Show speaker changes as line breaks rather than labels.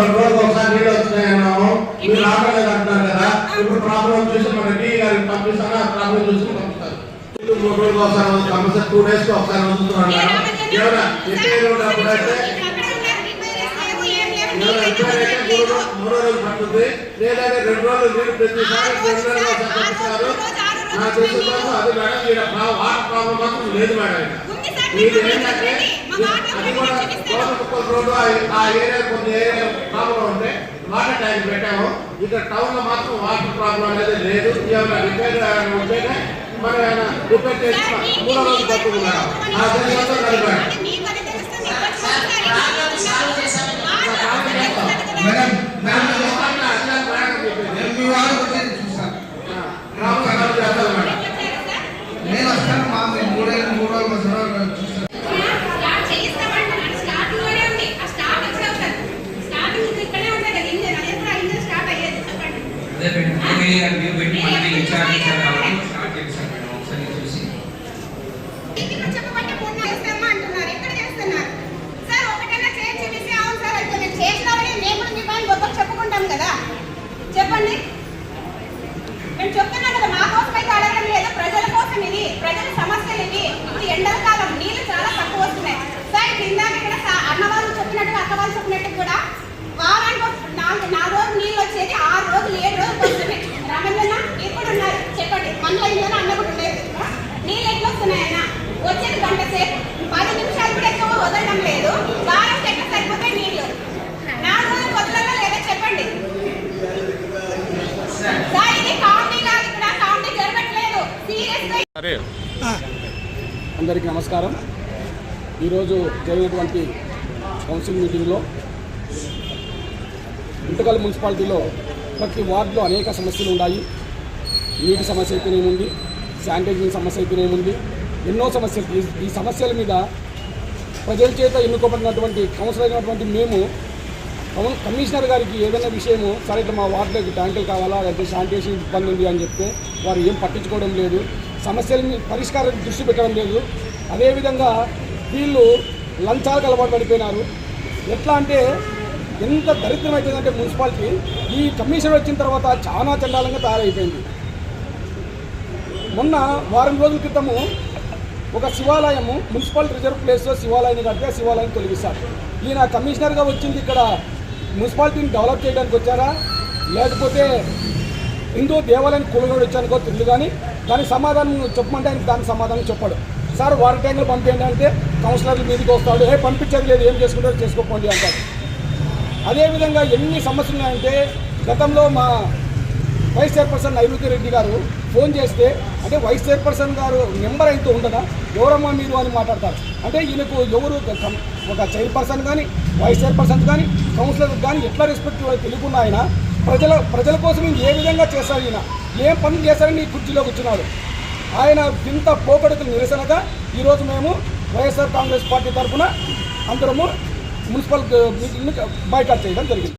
రెండు రోజులు ఒకసారి నీళ్ళు వస్తున్నాయన్నాము మీరు రావట్లేదు అంటున్నారు కదా. ఇప్పుడు ప్రాబ్లం చూసి మన టీ గారికి పంపిస్తాను ఆ ప్రాబ్లం చూసి పంపిస్తారు. మూడు రోజులు ఒకసారి వస్తుంది, కంపల్సరీ టూ డేస్ ఒకసారి వదులుతున్నారు ఏమైనా ఉన్నప్పుడు అయితే మూడు రోజు పడుతుంది. లేదంటే రెండు రోజులు నీళ్ళు ప్రతిసారి రెండు రోజులు ఒకసారి పంపిస్తారు. నాకు తెలిసిన వరకు అది మేడం వాటర్ ప్రాబ్లం మాత్రం లేదు మేడం. ఇది ఏంటంటే అది కూడా గోధుమకుప్పల రోడ్డు ఆ- ఏరియా కొన్ని ఏరియా ప్రాబ్లం ఉంటే వాటర్ ట్యాంక్ పెట్టాము ఇక్కడ టౌన్ మాత్రం వాటర్ ప్రాబ్లం అనేది లేదు ఏమైనా రిపేర్ ఉంటేనే మనం ఏమైనా రిపేర్ చేసి మూడో రోజు మేడం
మేడం మీ వారు వచ్చి చూస్తాను
ప్రాబ్లం సాల్వ్ చేస్తాను మేడం
నేను వస్తాను మా మీరు మూడు రోజులు మూడు రోజులు వస్తాను చూస్తాను
అదే మేడం మూవీ రివ్యూ పెట్టి మళ్ళీ ఇన్ఛార్జ్ ఇచ్చారు కాబట్టి స్టార్ట్ చేశారు మేడం ఒకసారి చూసి
చెప్పుకుంటాం కదా చెప్పండి. మేము చెప్తున్నాం కదా మా కోసం అయితే అడగడం లేదు. ప్రజల కోసం ఇది ప్రజల సమస్యలు ఇవి ఇప్పుడు ఎండల కాలం నీళ్ళు చాలా తక్కువ వస్తున్నాయి సార్ కిందాక ఇక్కడ సా- అన్న వాళ్ళు చెప్పినట్టు అక్క వాళ్ళు చెప్పినట్టు కూడా వారానికి ఒక నాలుగు నాలుగు రోజులు నీళ్ళు వచ్చేది ఆరు రోజులు ఏడు రోజులు వస్తున్నాయి రామయ్యన్న ఇప్పుడు ఉన్నారు చెప్పండి మనలో ఇంట్లో అన్న కూడా లేదు నీళ్ళు ఎట్లా వస్తున్నాయి అన్న వచ్చేది గంట సేపు పది నిమిషాలు కూడా ఎక్కువ వదలడం లేదు వారం ఎట్లా సరిపోతాయి నీళ్ళు నాలుగు రోజులు వదలలో లేదా చెప్పండి సార్ ఇది కామెడీ కాదు ఇక్కడ కామెడీ జరగట్లేదు సీరియస్గా
అందరికీ నమస్కారం. ఈరోజు జరిగినటువంటి కౌన్సిల్ మీటింగ్లో గుంటకల్ మున్సిపాలిటీలో ప్రతి వార్డులో అనేక సమస్యలు ఉన్నాయి. నీటి సమస్య అయితేనేముంది శానిటైజింగ్ సమస్య అయితేనేముంది ఎన్నో సమస్యలు. ఈ- ఈ సమస్యల మీద ప్రజల చేత ఎన్నుకోబడినటువంటి కౌన్సిలర్ అయినటువంటి మేము కమిషనర్ గారికి ఏదైనా విషయము సరే ఇట్లా మా వార్డులోకి ట్యాంకులు కావాలా లేకపోతే శానిటేషన్ ఇబ్బంది ఉంది అని చెప్తే వారు ఏం పట్టించుకోవడం లేదు. సమస్యలని పరిష్కారం దృష్టి పెట్టడం లేదు. అదేవిధంగా వీళ్ళు లంచాలకు అలవాటు పడిపోయినారు. ఎట్లా అంటే ఎంత దరిద్రం అయిపోయిందంటే మున్సిపాలిటీ ఈ కమిషనర్ వచ్చిన తర్వాత చాలా చండాలంగా తయారైపోయింది. మొన్న వారం రోజుల క్రితము ఒక శివాలయము మున్సిపల్ రిజర్వ్ ప్లేస్లో శివాలయాన్ని కడితే శివాలయం తొలగిస్తారు ఈయన కమిషనర్గా వచ్చింది ఇక్కడ మున్సిపాలిటీని డెవలప్ చేయడానికి వచ్చారా? లేకపోతే హిందూ దేవాలయాన్ని కూలగొడి వచ్చానుకో తెలియదు కానీ దానికి సమాధానం చెప్పమంటే ఆయన దానికి సమాధానం చెప్పాడు. సార్ వాటర్ ట్యాంకులు పంపించండి అంటే కౌన్సిలర్లు మీదకి వస్తాడు. ఏ పంపించేది లేదు. ఏం చేసుకుంటారో చేసుకోకండి అంటారు అదేవిధంగా ఎన్ని సమస్యలు ఉన్నాయంటే గతంలో మా వైస్ చైర్పర్సన్ నైరుతి రెడ్డి గారు ఫోన్ చేస్తే అంటే వైస్ చైర్పర్సన్ గారు నెంబర్ అయితే ఉండదా? ఎవరమ్మా మీరు అని మాట్లాడతారు. అంటే ఈయనకు ఎవరు ఒక చైర్పర్సన్ కానీ వైస్ చైర్పర్సన్ కానీ కౌన్సిలర్ కానీ ఎట్లా రెస్పెక్ట్ తెలియకుండా ఆయన ప్రజల ప్రజల కోసం ఏ విధంగా చేస్తారు ఈయన? ఏం పనులు చేశారని ఈ కుర్చీలో కూర్చున్నారు ఆయన ఇంత పోకడకు నిరసనగా ఈరోజు మేము వైఎస్ఆర్ కాంగ్రెస్ పార్టీ తరఫున అందరము మున్సిపల్ మీటింగ్ని బైకాట్ చేయడం జరిగింది.